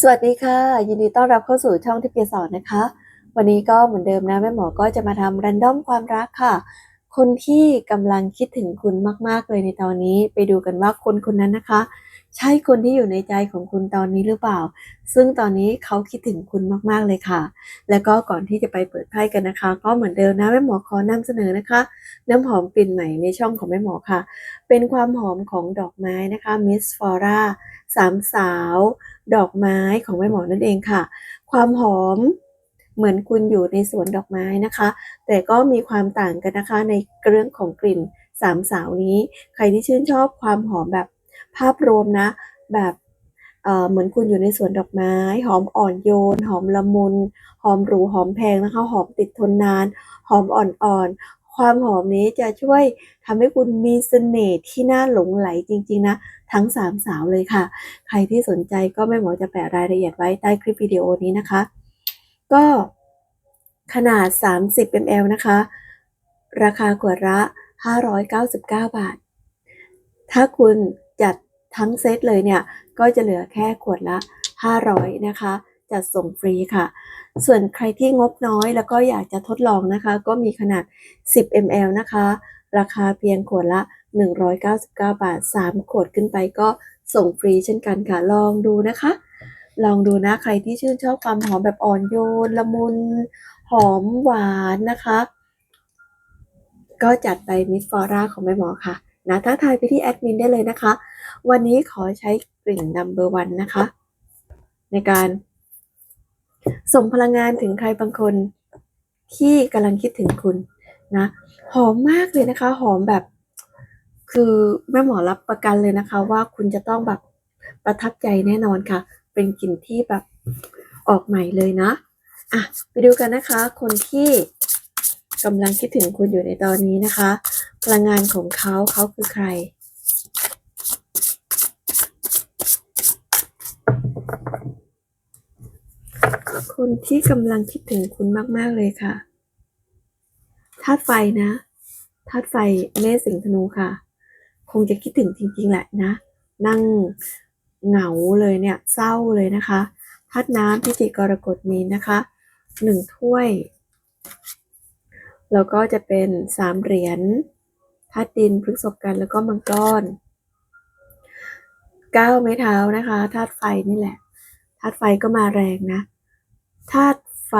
สวัสดีค่ะ ยินดีต้อนรับเข้าสู่ช่องที่เปียสอนนะคะ วันนี้ก็เหมือนเดิมนะแม่หมอก็จะมาทำรันดอมความรักค่ะ คนที่กำลังคิดถึงคุณมากๆเลยในตอนนี้ ไปดูกันว่าคนคนนั้นนะคะ ใช่คนที่อยู่ในใจของคุณตอนนี้หรือเปล่า ซึ่งตอนนี้เขาคิดถึงคุณมากๆเลยค่ะ แล้วก็ก่อนที่จะไปเปิดไพ่กันนะคะ ก็เหมือนเดิมนะแม่หมอขอนำเสนอนะคะ น้ำหอมกลิ่นใหม่ในช่องของแม่หมอค่ะ เป็นความหอมของดอกไม้นะคะ Miss Flora สามสาว ดอกไม้ของแม่หมอนั่นเองค่ะ ความหอมเหมือนคุณอยู่ในสวนดอกไม้นะคะ แต่ก็มีความต่างกันนะคะในเรื่องของกลิ่นสามสาวนี้ ใครที่ชื่นชอบความหอมแบบ ภาพรวมนะ แบบเเหมือนคุณอยู่ในสวนดอกไม้ หอมอ่อนโยน หอมละมุน หอมหรูหอมแพงนะคะ หอมติดทนนาน หอมอ่อนๆ ความหอมนี้จะช่วยทำให้คุณมีเสน่ห์ที่น่าหลงไหลจริงๆนะ ทั้งสามสาวเลยค่ะ ใครที่สนใจก็แม่หมอจะแปะรายละเอียดไว้ใต้คลิปวิดีโอนี้นะคะ ก็ขนาด 30 ml นะคะ ราคาขวดละ 599 บาท ถ้าคุณ ทั้งเซตเลยเนี่ย ก็จะเหลือแค่ขวดละ 500 นะคะ จัดส่งฟรีค่ะ ส่วนใครที่งบน้อยแล้วก็อยากจะทดลองนะคะ ก็มีขนาด 10 ml นะคะ ราคาเพียงขวดละ 199 บาท 3 ขวดขึ้นไปก็ส่งฟรีเช่นกันค่ะ ลองดูนะคะ ลองดูนะใครที่ชื่นชอบความหอมแบบอ่อนโยนละมุน หอมหวานนะคะ ก็จัดไปมิสฟอร่าของแม่หมอค่ะนะทักทายไปที่แอดมินได้เลยนะคะ วันนี้ขอใช้กลิ่นนัมเบอร์วันนะคะ ในการส่งพลังงานถึงใครบางคนที่กำลังคิดถึงคุณนะหอมมากเลยนะคะ หอมแบบ คือแม่หมอรับประกันเลยนะคะ ว่าคุณจะต้องแบบประทับใจแน่นอนค่ะ เป็นกลิ่นที่แบบออกใหม่เลยนะอะไปดูกันนะคะ คนที่กำลังคิดถึงคุณอยู่ในตอนนี้นะคะ พลังงานของเขาเขาคือใคร คนที่กำลังคิดถึงคุณมาก ๆ เลยค่ะธาตุไฟนะธาตุไฟเมษสิงธนูค่ะ คงจะคิดถึงจริง ๆ แหละนะ นั่งเหงาเลยเนี่ย เศร้าเลยนะคะธาตุน้ำพิจิกรกฎมีนนะคะหนึ่งถ้วย แล้วก็จะเป็นสามเหรียญธาตุดินพฤกษภกันแล้วก็มังกรเก้าไม้เท้านะคะธาตุไฟนี่แหละธาตุไฟก็มาแรงนะ ธาตุไฟ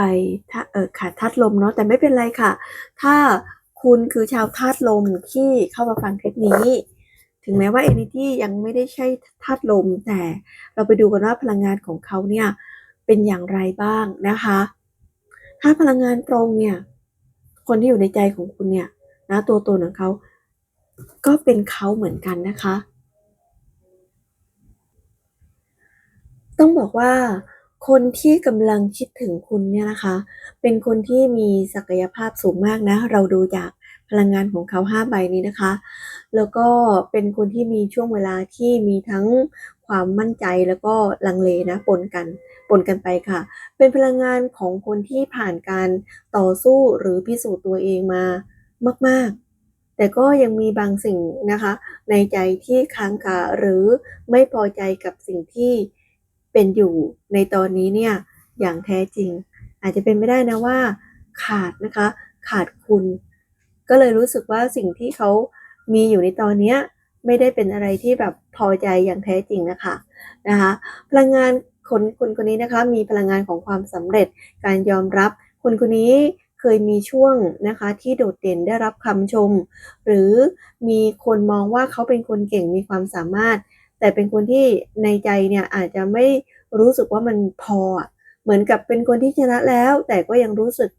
ถ้าเออขาดธาตุลมเนาะแต่ไม่เป็นไรค่ะ ถ้าคุณคือชาวธาตุลมที่เข้ามาฟังคลิปนี้ ถึงแม้ว่า Energy ยังไม่ได้ใช่ธาตุลม แต่เราไปดูกันว่าพลังงานของเขาเนี่ยเป็นอย่างไรบ้างนะคะ ถ้าพลังงานตรงเนี่ยคนที่อยู่ในใจของคุณเนี่ยนะตัวตนของเขาก็เป็นเขาเหมือนกันนะคะ ต้องบอกว่า คนที่กำลังคิดถึงคุณเนี่ยนะคะ เป็นคนที่มีศักยภาพสูงมากนะ เราดูจากพลังงานของเขา5ใบนี้นะคะ แล้วก็เป็นคนที่มีช่วงเวลาที่มีทั้งความมั่นใจแล้วก็ลังเลนะปนกันปนกันไปค่ะ เป็นพลังงานของคนที่ผ่านการต่อสู้หรือพิสูจน์ตัวเองมามาก ๆ แต่ก็ยังมีบางสิ่งนะคะ ในใจที่ค้างคาหรือไม่พอใจกับสิ่งที่ เป็นอยู่ในตอนนี้เนี่ยอย่างแท้จริง อาจจะเป็นไม่ได้นะว่าขาดนะคะขาดคุณ ก็เลยรู้สึกว่าสิ่งที่เขามีอยู่ในตอนนี้ไม่ได้เป็นอะไรที่แบบพอใจอย่างแท้จริงนะคะนะคะพลังงานคนคนคนนี้นะคะมีพลังงานของความสำเร็จการยอมรับ คนคนนี้เคยมีช่วงนะคะที่โดดเด่นได้รับคำชม หรือมีคนมองว่าเขาเป็นคนเก่งมีความสามารถ แต่เป็นคนที่ในใจเนี่ยอาจจะไม่รู้สึกว่ามันพอ เหมือนกับเป็นคนที่ชนะแล้ว แต่ก็ยังรู้สึก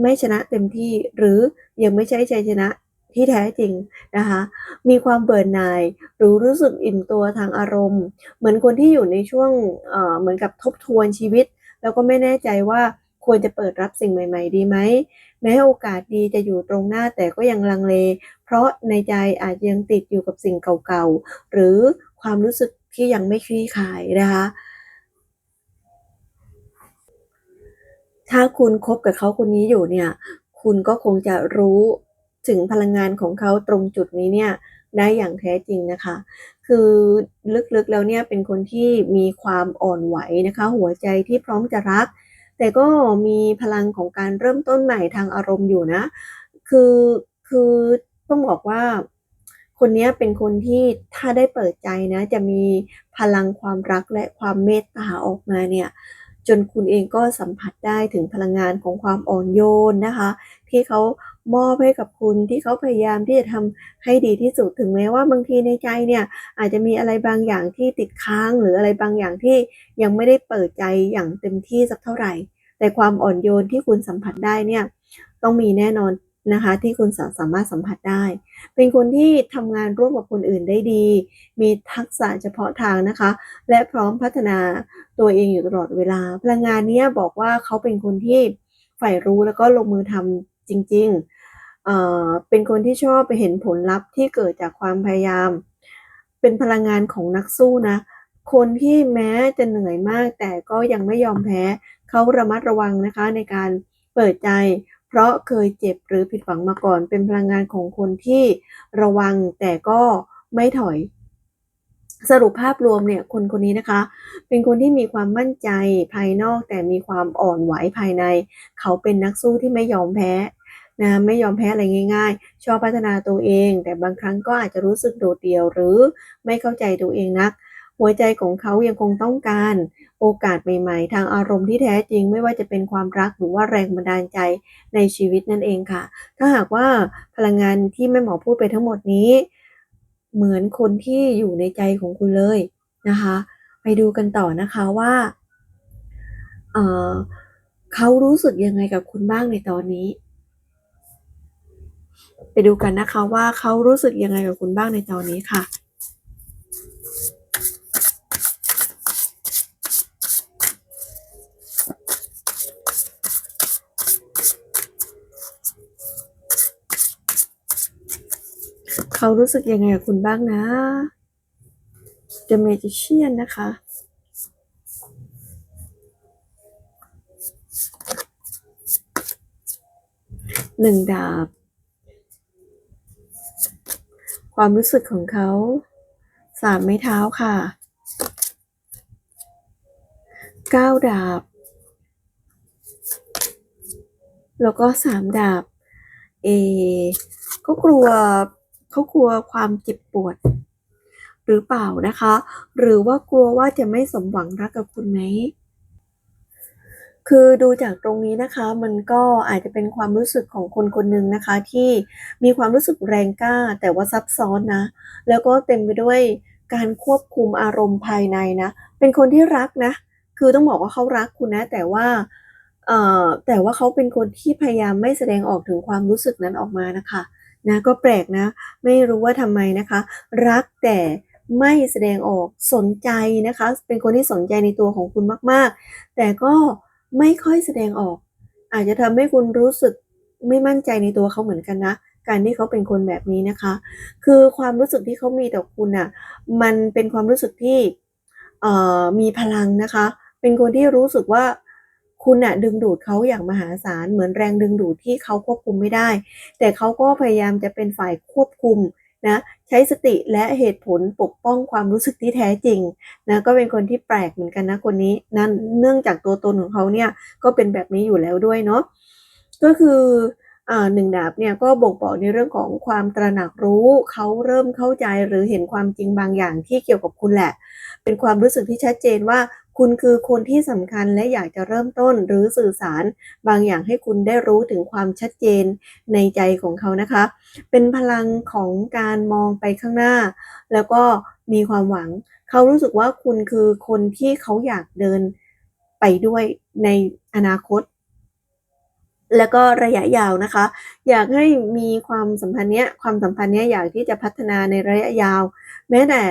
ไม่ชนะเต็มที่หรือยังไม่ใช่ชัยชนะที่แท้จริงนะคะ มีความเบื่อหน่าย หรือรู้สึกอิ่มตัวทางอารมณ์ เหมือนคนที่อยู่ในช่วงเอ่อเหมือนกับทบทวนชีวิต แล้วก็ไม่แน่ใจว่าควรจะเปิดรับสิ่งใหม่ ๆ ดีไหม แม้โอกาสดีจะอยู่ตรงหน้าแต่ก็ยังลังเล เพราะในใจอาจยังติดอยู่กับสิ่งเก่าๆ หรือ ความรู้สึกที่ยังไม่คลี่คลายนะคะถ้าคุณคบกับเขาคนนี้อยู่เนี่ย คุณก็คงจะรู้ถึงพลังงานของเขาตรงจุดนี้เนี่ยได้อย่างแท้จริงนะคะ คือลึกๆแล้วเนี่ยเป็นคนที่มีความอ่อนไหวนะคะ หัวใจที่พร้อมจะรัก แต่ก็มีพลังของการเริ่มต้นใหม่ทางอารมณ์อยู่นะ คือคือต้องบอกว่า คนนี้เป็นคนที่ถ้าได้เปิดใจนะ จะมีพลังความรักและความเมตตาออกมาเนี่ยจนคุณเองก็สัมผัสได้ถึงพลังงานของความอ่อนโยนนะคะ ที่เขามอบให้กับคุณที่เขาพยายามที่จะทำให้ดีที่สุดถึงแม้ว่าบางทีในใจเนี่ยอาจจะมีอะไรบางอย่างที่ติดค้างหรืออะไรบางอย่างที่ยังไม่ได้เปิดใจอย่างเต็มที่สักเท่าไหร่ แต่ความอ่อนโยนที่คุณสัมผัสได้เนี่ยต้องมีแน่นอน นะคะ ที่คุณสามารถสัมผัสได้ เป็นคนที่ทำงานร่วมกับคนอื่นได้ดี มีทักษะเฉพาะทางนะคะ และพร้อมพัฒนาตัวเองอยู่ตลอดเวลา พลังงานนี้บอกว่าเขาเป็นคนที่ใฝ่รู้แล้วก็ลงมือทำจริงๆเเป็นคนที่ชอบไปเห็นผลลัพธ์ที่เกิดจากความพยายาม เป็นพลังงานของนักสู้นะคนที่แม้จะเหนื่อยมากแต่ก็ยังไม่ยอมแพ้ เขาระมัดระวังนะคะในการเปิดใจ เพราะเคยเจ็บหรือผิดหวังมาก่อน เป็นพลังงานของคนที่ระวังแต่ก็ไม่ถอย สรุปภาพรวมเนี่ยคนคนนี้นะคะ เป็นคนที่มีความมั่นใจภายนอกแต่มีความอ่อนไหวภายใน เขาเป็นนักสู้ที่ไม่ยอมแพ้นะไม่ยอมแพ้อะไรง่ายๆ ชอบพัฒนาตัวเอง แต่บางครั้งก็อาจจะรู้สึกโดดเดี่ยวหรือไม่เข้าใจตัวเองนัก หัวใจของเขายังคงต้องการ โอกาสใหม่ ๆ ทางอารมณ์ที่แท้จริง ไม่ว่าจะเป็นความรักหรือว่าแรงบันดาลใจในชีวิตนั่นเองค่ะ ถ้าหากว่าพลังงานที่แม่หมอพูดไปทั้งหมดนี้ เหมือนคนที่อยู่ในใจของคุณเลยนะคะ ไปดูกันต่อนะคะว่าเเขารู้สึกยังไงกับคุณบ้างในตอนนี้ ไปดูกันนะคะว่าเขารู้สึกยังไงกับคุณบ้างในตอนนี้ค่ะ เขารู้สึกยังไงกับคุณบ้างนะ The Magician นะคะ หนึ่งดาบ ความรู้สึกของเขาสามไม้เท้าค่ะ เก้าดาบ แล้วก็สามดาบ เอเขากลัว เขากลัวความเจ็บปวด หรือเปล่านะคะ หรือว่ากลัวว่าจะไม่สมหวังรักกับคุณไหมคือดูจากตรงนี้นะคะมันก็อาจจะเป็นความรู้สึกของคนคนหนึ่งนะคะ ที่มีความรู้สึกแรงกล้า แต่ว่าซับซ้อนนะ แล้วก็เต็มไปด้วยการควบคุมอารมณ์ภายในนะ เป็นคนที่รักนะ คือต้องบอกว่าเขารักคุณนะ แต่ว่าแต่ว่าเขาเป็นคนที่พยายามไม่แสดงออกถึงความรู้สึกนั้นออกมานะคะ นะก็แปลกนะ ไม่รู้ว่าทำไมนะคะ รักแต่ไม่แสดงออกสนใจนะคะ เป็นคนที่สนใจในตัวของคุณมาก ๆ แต่ก็ไม่ค่อยแสดงออก อาจจะทำให้คุณรู้สึกไม่มั่นใจในตัวเขาเหมือนกันนะ การที่เขาเป็นคนแบบนี้นะคะ คือความรู้สึกที่เขามีต่อคุณอะ มันเป็นความรู้สึกที่มีพลังนะคะ เป็นคนที่รู้สึกว่า คุณน่ะดึงดูดเขาอย่างมหาศาลเหมือนแรงดึงดูดที่เขาควบคุมไม่ได้ แต่เขาก็พยายามจะเป็นฝ่ายควบคุมนะใช้สติและเหตุผลปกป้องความรู้สึกที่แท้จริงนะก็เป็นคนที่แปลกเหมือนกันนะคนนี้นั่นเนื่องจากตัวตนของเขาเนี่ยก็เป็นแบบนี้อยู่แล้วด้วยเนาะก็คืออ่าหนึ่งดาบเนี่ยก็บ่งบอกในเรื่องของความตระหนักรู้เขาเริ่มเข้าใจหรือเห็นความจริงบางอย่างที่เกี่ยวกับคุณแหละ เป็นความรู้สึกที่ชัดเจนว่า คุณคือคนที่สำคัญและอยากจะเริ่มต้นหรือสื่อสาร บางอย่างให้คุณได้รู้ถึงความชัดเจนในใจของเขานะคะ เป็นพลังของการมองไปข้างหน้า แล้วก็มีความหวัง เขารู้สึกว่าคุณคือคนที่เขาอยากเดินไปด้วยในอนาคต แล้วก็ระยะยาวนะคะ อยากให้มีความสัมพันธ์เนี้ยความสัมพันธ์เนี้ยอยากที่จะพัฒนาในระยะยาว แม้แต่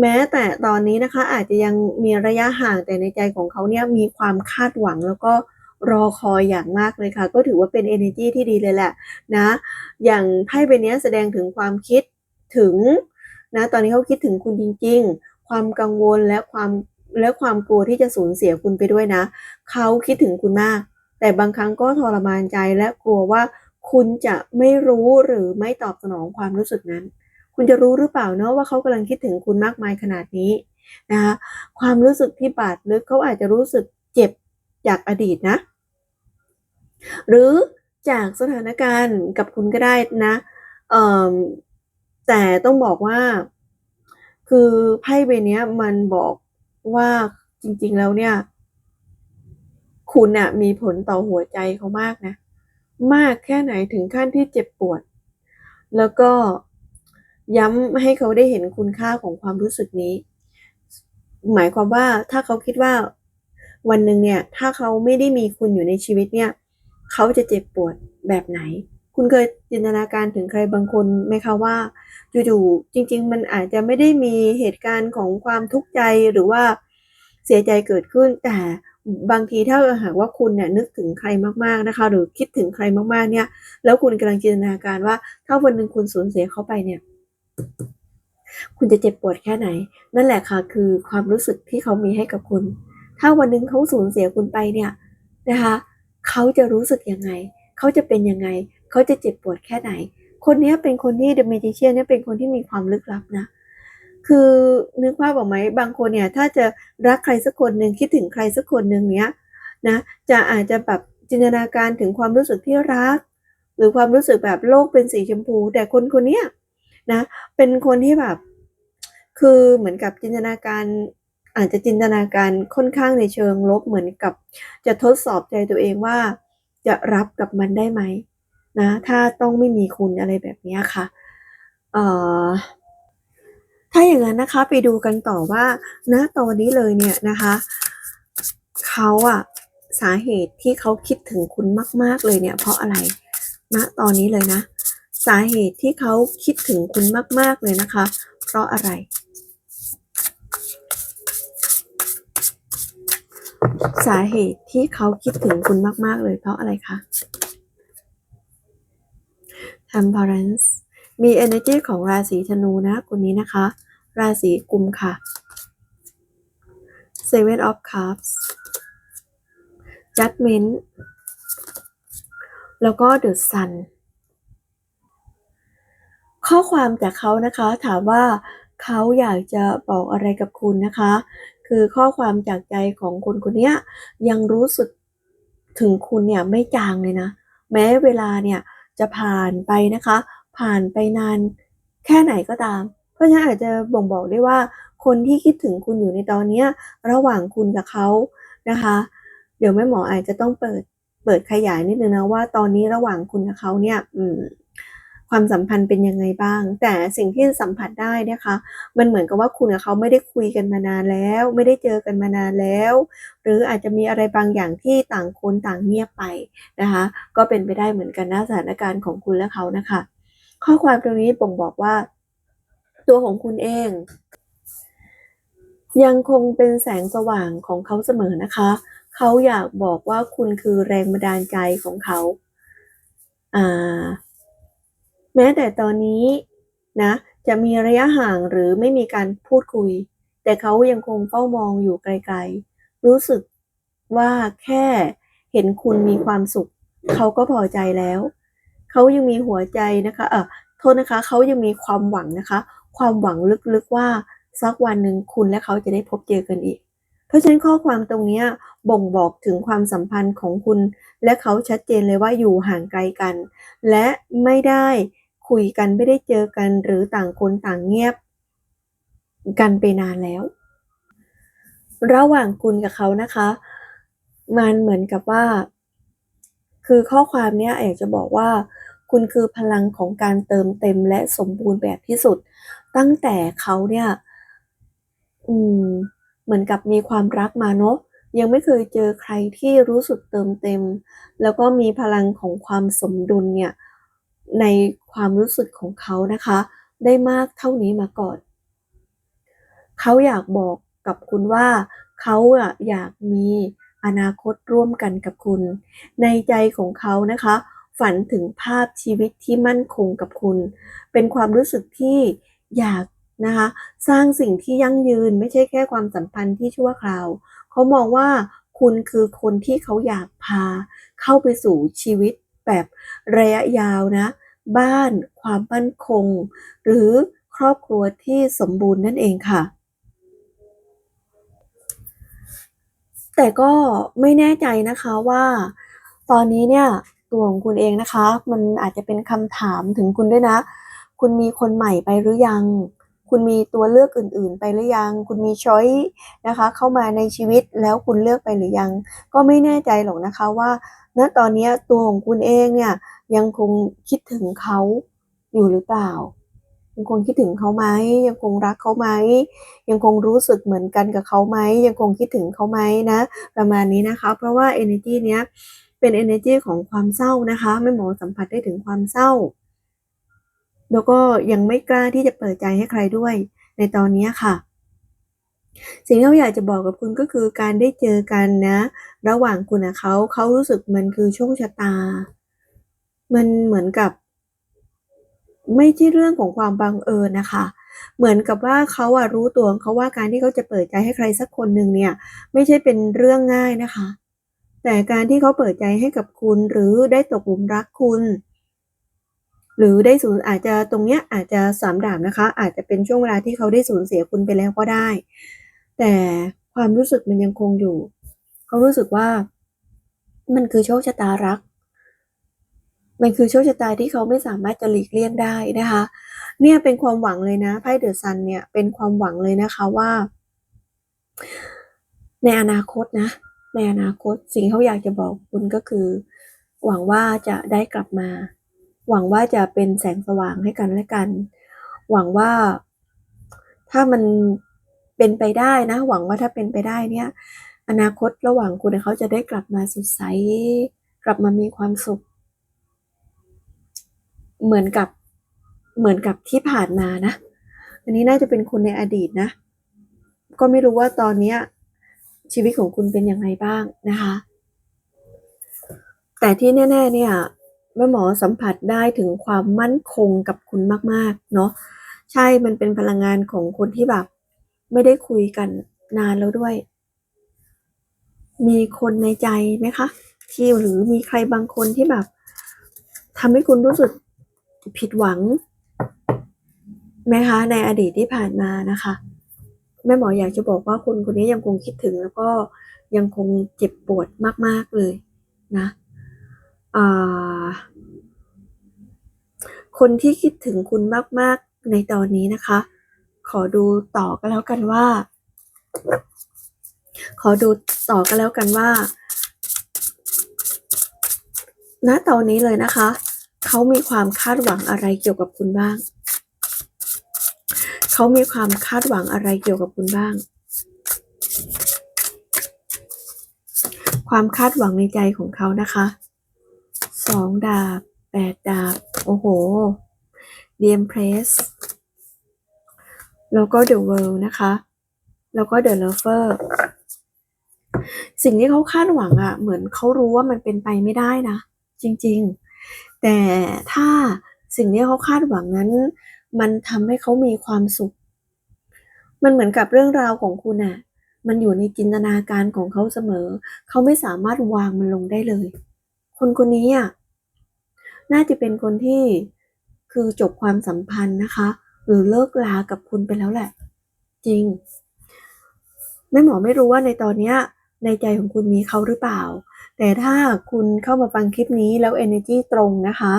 แม้แต่ตอนนี้นะคะอาจจะยังมีระยะห่างแต่ในใจของเขาเนี่ยมีความคาดหวังแล้วก็รอคอยอย่างมากเลยค่ะ ก็ถือว่าเป็น energy ที่ดีเลยแหละนะ อย่างไพ่ใบนี้แสดงถึงความคิดถึงนะตอนนี้เขาคิดถึงคุณจริง ๆ ความกังวลและความและความกลัวที่จะสูญเสียคุณไปด้วยนะ เขาคิดถึงคุณมาก แต่บางครั้งก็ทรมานใจและกลัวว่าคุณจะไม่รู้หรือไม่ตอบสนองความรู้สึกนั้น คุณจะรู้หรือเปล่าเนาะว่าเขากำลังคิดถึงคุณมากมายขนาดนี้นะคะความรู้สึกที่บาดลึกเขาอาจจะรู้สึกเจ็บจากอดีตนะ หรือจากสถานการณ์กับคุณก็ได้นะแต่ต้องบอกว่า คือไพ่ใบนี้มันบอกว่าจริง ๆ แล้วเนี่ย คุณน่ะมีผลต่อหัวใจเขามากนะ มากแค่ไหนถึงขั้นที่เจ็บปวด แล้วก็ ย้ำให้เขาได้เห็นคุณค่าของความรู้สึกนี้ หมายความว่าถ้าเขาคิดว่าวันหนึ่งเนี่ย ถ้าเขาไม่ได้มีคุณอยู่ในชีวิตเนี่ย เขาจะเจ็บปวดแบบไหน คุณเคยจินตนาการถึงใครบางคนไหมคะว่าอยู่ๆจริง ๆ มันอาจจะไม่ได้มีเหตุการณ์ของความทุกข์ใจหรือว่าเสียใจเกิดขึ้นแต่บางทีถ้าหากว่าคุณเนี่ยนึกถึงใครมากๆนะคะ หรือคิดถึงใครมากๆเนี่ย แล้วคุณกำลังจินตนาการว่าถ้าวันหนึ่งคุณสูญเสียเขาไปเนี่ย คุณจะเจ็บปวดแค่ไหน นั่นแหละค่ะ คือความรู้สึกที่เขามีให้กับคุณ ถ้าวันหนึ่งเขาสูญเสียคุณไปเนี่ยนะคะเขาจะรู้สึกยังไง เขาจะเป็นยังไง เขาจะเจ็บปวดแค่ไหน คนนี้เป็นคนที่ The Magician เนี่ยเป็นคนที่มีความลึกลับนะ คือนึกภาพออกไหมบางคนเนี่ยถ้าจะรักใครสักคนหนึ่งคิดถึงใครสักคนหนึ่งเนี้ยนะจะอาจจะแบบจินตนาการถึงความรู้สึกที่รัก หรือความรู้สึกแบบโลกเป็นสีชมพู แต่คนคนนี้ นะ เป็นคนที่แบบ คือเหมือนกับจินตนาการ อาจจะจินตนาการค่อนข้างในเชิงลบเหมือนกับ จะทดสอบใจตัวเองว่า จะรับกับมันได้ไหมนะ ถ้าต้องไม่มีคุณอะไรแบบนี้ค่ะเอ่อถ้าอย่างนั้นนะคะไปดูกันต่อว่าณตอนนี้เลยเนี่ยนะคะเขาอะสาเหตุที่เขาคิดถึงคุณมาก ๆเลยเนี่ย เพราะอะไรณตอนนี้เลยนะ สาเหตุที่เขาคิดถึงคุณมาก ๆ เลยนะคะ เพราะอะไร สาเหตุที่เขาคิดถึงคุณมาก ๆ เลยเพราะอะไรคะ Temperance มี energy ของราศีธนูนะคนนี้นะคะ ราศีกุมค่ะ Seven of Cups Judgment แล้วก็ The Sun ข้อความจากเขานะคะ ถามว่าเขาอยากจะบอกอะไรกับคุณนะคะ คือข้อความจากใจของคนคนนี้ยังรู้สึกถึงคุณเนี่ยไม่จางเลยนะ แม้เวลาเนี่ยจะผ่านไปนะคะ ผ่านไปนานแค่ไหนก็ตาม เพราะฉะนั้นอาจจะบ่งบอกได้ว่าคนที่คิดถึงคุณอยู่ในตอนนี้ระหว่างคุณกับเขานะคะ เดี๋ยวแม่หมออาจจะต้องเปิดเปิดขยายนิดนึงนะว่าตอนนี้ระหว่างคุณกับเขาเนี่ย อืม ความสัมพันธ์เป็นยังไงบ้าง แต่สิ่งที่สัมผัสได้นะคะ มันเหมือนกับว่าคุณกับเขาไม่ได้คุยกันมานานแล้ว ไม่ได้เจอกันมานานแล้ว หรืออาจจะมีอะไรบางอย่างที่ต่างคนต่างเงียบไปนะคะ ก็เป็นไปได้เหมือนกันนะสถานการณ์ของคุณและเขานะคะ ข้อความตรงนี้บ่งบอกว่า ตัวของคุณเอง ยังคงเป็นแสงสว่างของเขาเสมอนะคะ เขาอยากบอกว่าคุณคือแรงบันดาลใจของเขาอ่า แม้แต่ตอนนี้นะจะมีระยะห่างหรือไม่มีการพูดคุย แต่เขายังคงเฝ้ามองอยู่ไกลๆ รู้สึกว่าแค่เห็นคุณมีความสุข เขาก็พอใจแล้ว เขายังมีหัวใจนะคะเออโทษนะคะ เขายังมีความหวังนะคะ ความหวังลึกๆว่าสักวันหนึ่งคุณและเขาจะได้พบเจอกันอีก เพราะฉะนั้นข้อความตรงนี้บ่งบอกถึงความสัมพันธ์ของคุณ และเขาชัดเจนเลยว่าอยู่ห่างไกลกัน และไม่ได้ คุยกันไม่ได้เจอกันหรือต่างคนต่างเงียบ กันไปนานแล้ว ระหว่างคุณกับเขานะคะ มันเหมือนกับว่า คือข้อความเนี้ยอยากจะบอกว่า คุณคือพลังของการเติมเต็มและสมบูรณ์แบบที่สุด ตั้งแต่เขาเนี่ยอืมเหมือนกับมีความรักมาเนาะยังไม่เคยเจอใครที่รู้สึกเติมเต็ม แล้วก็มีพลังของความสมดุลเนี่ย ในความรู้สึกของเขานะคะ ได้มากเท่านี้มาก่อน เขาอยากบอกกับคุณว่าเขาอยากมีอนาคตร่วมกันกับคุณ ในใจของเขานะคะ ฝันถึงภาพชีวิตที่มั่นคงกับคุณ เป็นความรู้สึกที่อยากนะคะสร้างสิ่งที่ยั่งยืนไม่ใช่แค่ความสัมพันธ์ที่ชั่วคราว เขามองว่าคุณคือคนที่เขาอยากพาเข้าไปสู่ชีวิต แบบระยะยาวนะ บ้านความมั่นคง หรือครอบครัวที่สมบูรณ์นั่นเองค่ะ แต่ก็ไม่แน่ใจนะคะว่า ตอนนี้เนี่ยตัวของคุณเองนะคะ มันอาจจะเป็นคำถามถึงคุณด้วยนะ คุณมีคนใหม่ไปหรือยัง คุณมีตัวเลือกอื่น ๆ ไปหรือยัง คุณมีช้อยนะคะ เข้ามาในชีวิตแล้วคุณเลือกไปหรือยัง ก็ไม่แน่ใจหรอกนะคะว่า ณตอนนี้ตัวของคุณเองเนี่ยยังคงคิดถึงเขาอยู่หรือเปล่า ยังคงคิดถึงเขาไหมยังคงรักเขาไหมยังคงรู้สึกเหมือนกันกับเขาไหมยังคงคิดถึงเขาไหมนะ ประมาณนี้นะคะ เพราะว่า energy เนี้ยเป็น energy ของความเศร้านะคะแม่หมอสัมผัสได้ถึงความเศร้า แล้วก็ยังไม่กล้าที่จะเปิดใจให้ใครด้วย ในตอนนี้ค่ะ สิ่งที่เราอยากจะบอกกับคุณก็คือการได้เจอกันนะ ระหว่างคุณกับเขาเขารู้สึกมันคือโชคชะตา มันเหมือนกับ ไม่ใช่เรื่องของความบังเอิญนะคะเหมือนกับว่าเขาอะรู้ตัวของเขาว่าการที่เขาจะเปิดใจให้ใครสักคนหนึ่งเนี่ย ไม่ใช่เป็นเรื่องง่ายนะคะ แต่การที่เขาเปิดใจให้กับคุณหรือได้ตกหลุมรักคุณ หรือได้สูญอาจจะตรงเนี้ยอาจจะสามดาบนะคะ อาจจะเป็นช่วงเวลาที่เขาได้สูญเสียคุณไปแล้วก็ได้ แต่ความรู้สึกมันยังคงอยู่ เขารู้สึกว่า มันคือโชคชะตารัก มันคือโชคชะตาที่เขาไม่สามารถจะหลีกเลี่ยงได้นะคะ เนี่ยเป็นความหวังเลยนะไพ่เดอะซันเนี่ยเป็นความหวังเลยนะคะว่า ในอนาคตนะ ในอนาคตสิ่งเขาอยากจะบอกคุณก็คือ หวังว่าจะได้กลับมา หวังว่าจะเป็นแสงสว่างให้กันและกัน หวังว่าถ้ามันเป็นไปได้นะ หวังว่าถ้าเป็นไปได้เนี่ย อนาคตระหว่างคุณเขาจะได้กลับมาสดใส กลับมามีความสุข เหมือนกับเหมือนกับที่ผ่านมานะ อันนี้น่าจะเป็นคนในอดีตนะ ก็ไม่รู้ว่าตอนนี้ชีวิตของคุณเป็นยังไงบ้างนะคะ แต่ที่แน่ ๆ เนี่ย แม่หมอสัมผัสได้ถึงความมั่นคงกับคุณมาก ๆ เนาะใช่มันเป็นพลังงานของคนที่แบบ ไม่ได้คุยกันนานแล้วด้วย มีคนในใจไหมคะ ที่หรือมีใครบางคนที่แบบทำให้คุณรู้สึกผิดหวังไหมคะในอดีตที่ผ่านมานะคะ แม่หมออยากจะบอกว่าคนคนนี้ยังคงคิดถึงแล้วก็ยังคงเจ็บปวดมาก ๆ เลยนะ คนที่คิดถึงคุณมาก ๆ ในตอนนี้นะคะ ขอดูต่อก็แล้วกันว่า ขอดูต่อก็แล้วกันว่า ณ ตอนนี้เลยนะคะ เขามีความคาดหวังอะไรเกี่ยวกับคุณบ้าง เขามีความคาดหวังอะไรเกี่ยวกับคุณบ้าง ความคาดหวังในใจของเขานะคะ สองดาบแปดดาบ โอ้โห The Empress แล้วก็ The World นะคะ แล้วก็ The Lover สิ่งที่เขาคาดหวังอะเหมือนเขารู้ว่ามันเป็นไปไม่ได้นะ จริงๆ แต่ถ้าสิ่งที่เขาคาดหวังนั้น มันทำให้เขามีความสุข มันเหมือนกับเรื่องราวของคุณอะมันอยู่ในจินตนาการของเขาเสมอ เขาไม่สามารถวางมันลงได้เลย คนคนนี้อะน่าจะเป็นคนที่คือจบความสัมพันธ์นะคะ หรือเลิกลากับคุณไปแล้วแหละ จริงแม่หมอไม่รู้ว่าในตอนเนี้ยในใจของคุณมีเขาหรือเปล่า แต่ถ้าคุณเข้ามาฟังคลิปนี้แล้ว energy ตรงนะคะ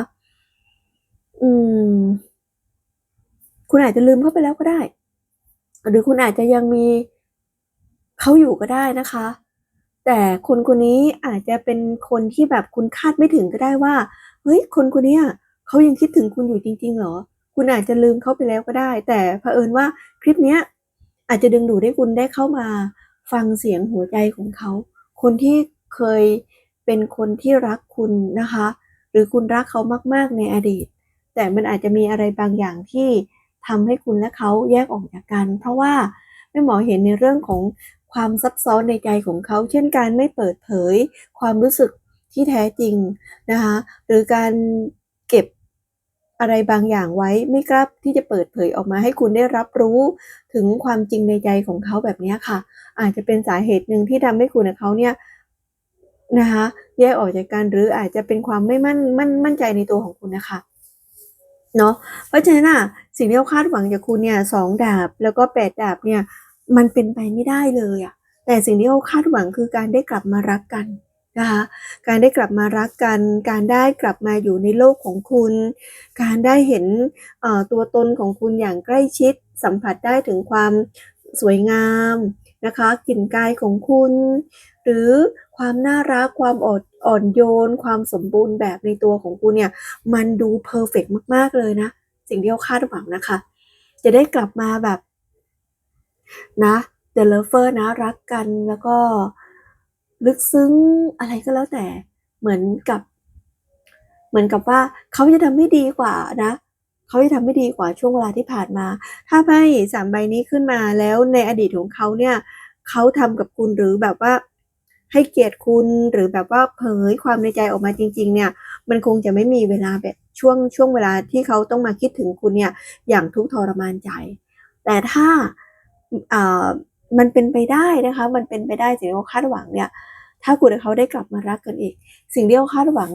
อืม คุณอาจจะลืมเขาไปแล้วก็ได้ หรือคุณอาจจะยังมีเขาอยู่ก็ได้นะคะ แต่คนคนนี้อาจจะเป็นคนที่แบบคุณคาดไม่ถึงก็ได้ว่า เฮ้ย คนคนนี้เขายังคิดถึงคุณอยู่จริงๆเหรอ คุณอาจจะลืมเขาไปแล้วก็ได้ แต่เผอิญว่าคลิปเนี้ยอาจจะดึงดูดให้คุณได้เข้ามาฟังเสียงหัวใจของเขา คนที่เคยเป็นคนที่รักคุณนะคะ หรือคุณรักเขามากๆในอดีต แต่มันอาจจะมีอะไรบางอย่างที่ทำให้คุณและเขาแยกออกจากกัน เพราะว่าแม่หมอเห็นในเรื่องของ ความซับซ้อนในใจของเขา เช่นการไม่เปิดเผยความรู้สึกที่แท้จริงนะคะหรือการเก็บอะไรบางอย่างไว้ไม่กล้าที่จะเปิดเผยออกมาให้คุณได้รับรู้ถึงความจริงในใจของเขาแบบนี้ค่ะ อาจจะเป็นสาเหตุหนึ่งที่ทำให้คุณกับเขาเนี่ยนะคะแยกออกจากกันหรืออาจจะเป็นความไม่มั่นมั่นมั่นใจในตัวของคุณนะคะเนาะเพราะฉะนั้นอะสิ่งที่เขาคาดหวังจากคุณเนี่ยสองดาบแล้วก็แปดดาบเนี่ย มันเป็นไปไม่ได้เลยอะแต่สิ่งที่เขาคาดหวังคือการได้กลับมารักกันนะคะการได้กลับมารักกัน การได้กลับมาอยู่ในโลกของคุณ การได้เห็นตัวตนของคุณอย่างใกล้ชิด สัมผัสได้ถึงความสวยงามนะคะกลิ่นกายของคุณ หรือความน่ารักความอ่อนอ่อนโยน ความสมบูรณ์แบบในตัวของคุณเนี่ยมันดูเพอร์เฟกมาก ๆ เลยนะ สิ่งที่เขาคาดหวังนะคะ จะได้กลับมาแบบ นะ The Lover นะรักกันแล้วก็ลึกซึ้งอะไรก็แล้วแต่เหมือนกับ เหมือนกับว่าเขาจะทำให้ดีกว่านะเขาจะทำให้ดีกว่าช่วงเวลาที่ผ่านมา ถ้าไพ่สามใบนี้ขึ้นมาแล้วในอดีตของเขาเนี่ยเขาทำกับคุณหรือแบบว่าให้เกียรติคุณหรือแบบว่าเผยความในใจออกมาจริง ๆ เนี่ย มันคงจะไม่มีเวลาแบบช่วงช่วงเวลาที่เขาต้องมาคิดถึงคุณเนี่ยอย่างทุกทรมานใจ แต่ถ้า มันเป็นไปได้นะคะ มันเป็นไปได้สิ่งที่เขาคาดหวังเนี่ย ถ้าคุณกับเขาได้กลับมารักกันอีก สิ่งที่เขาคาดหวัง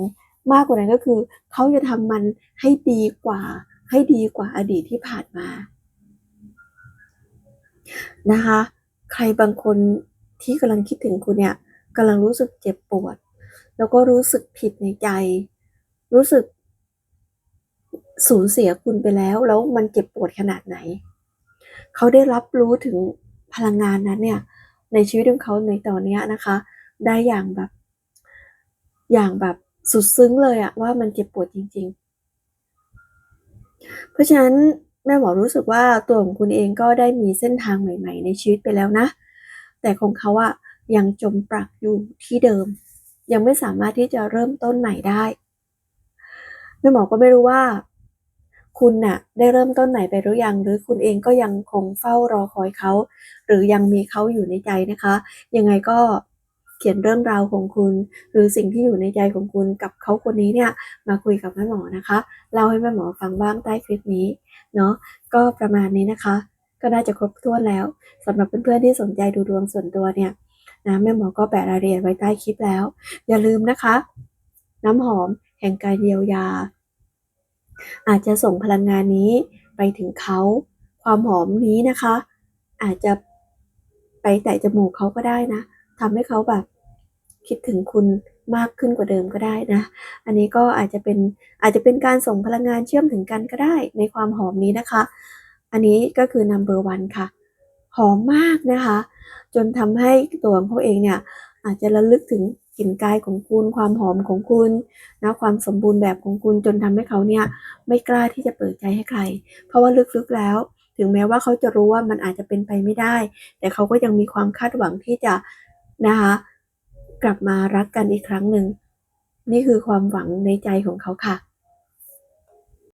มากกว่านั้นก็คือ เขาจะทำมันให้ดีกว่า ให้ดีกว่าอดีตที่ผ่านมา นะคะ ใครบางคนที่กำลังคิดถึงคุณเนี่ยกำลังรู้สึกเจ็บปวด แล้วก็รู้สึกผิดในใจ รู้สึกสูญเสียคุณไปแล้ว แล้วมันเจ็บปวดขนาดไหน เขาได้รับรู้ถึงพลังงานนั้นเนี่ยในชีวิตของเขาในตอนนี้นะคะ ได้อย่างแบบ อย่างแบบสุดซึ้งเลยอะว่ามันเจ็บปวดจริง ๆ เพราะฉะนั้นแม่หมอรู้สึกว่าตัวของคุณเองก็ได้มีเส้นทางใหม่ ๆ ในชีวิตไปแล้วนะ แต่ของเขาอะยังจมปลักอยู่ที่เดิม ยังไม่สามารถที่จะเริ่มต้นใหม่ได้แม่หมอก็ไม่รู้ว่า คุณน่ะได้เริ่มต้นไหนไปหรือยัง หรือคุณเองก็ยังคงเฝ้ารอคอยเขา หรือยังมีเขาอยู่ในใจนะคะ ยังไงก็เขียนเรื่องราวของคุณ หรือสิ่งที่อยู่ในใจของคุณกับเขาคนนี้เนี่ยมาคุยกับแม่หมอนะคะเล่าให้แม่หมอฟังบ้างใต้คลิปนี้เนาะก็ประมาณนี้นะคะ ก็น่าจะครบถ้วนแล้วสำหรับเพื่อนๆที่สนใจดูดวงส่วนตัวเนี่ยนะแม่หมอก็แปะรายละเอียดไว้ใต้คลิปแล้ว อย่าลืมนะคะ น้ำหอมแห่งการเยียวยา อาจจะส่งพลังงานนี้ไปถึงเขา ความหอมนี้นะคะ อาจจะไปแตะจมูกเขาก็ได้นะทำให้เขาแบบคิดถึงคุณมากขึ้นกว่าเดิมก็ได้นะ อันนี้ก็อาจจะเป็นอาจจะเป็นการส่งพลังงานเชื่อมถึงกันก็ได้ในความหอมนี้นะคะ อันนี้ก็คือ number one ค่ะ หอมมากนะคะ จนทำให้ตัวของเขาเองเนี่ยอาจจะระลึกถึง กลิ่นกายของคุณความหอมของคุณนะความสมบูรณ์แบบของคุณจนทำให้เขาเนี่ยไม่กล้าที่จะเปิดใจให้ใคร เพราะว่าลึกๆแล้ว ถึงแม้ว่าเขาจะรู้ว่ามันอาจจะเป็นไปไม่ได้ แต่เขาก็ยังมีความคาดหวังที่จะนะคะกลับมารักกันอีกครั้งหนึ่งนี่คือความหวังในใจของเขาค่ะ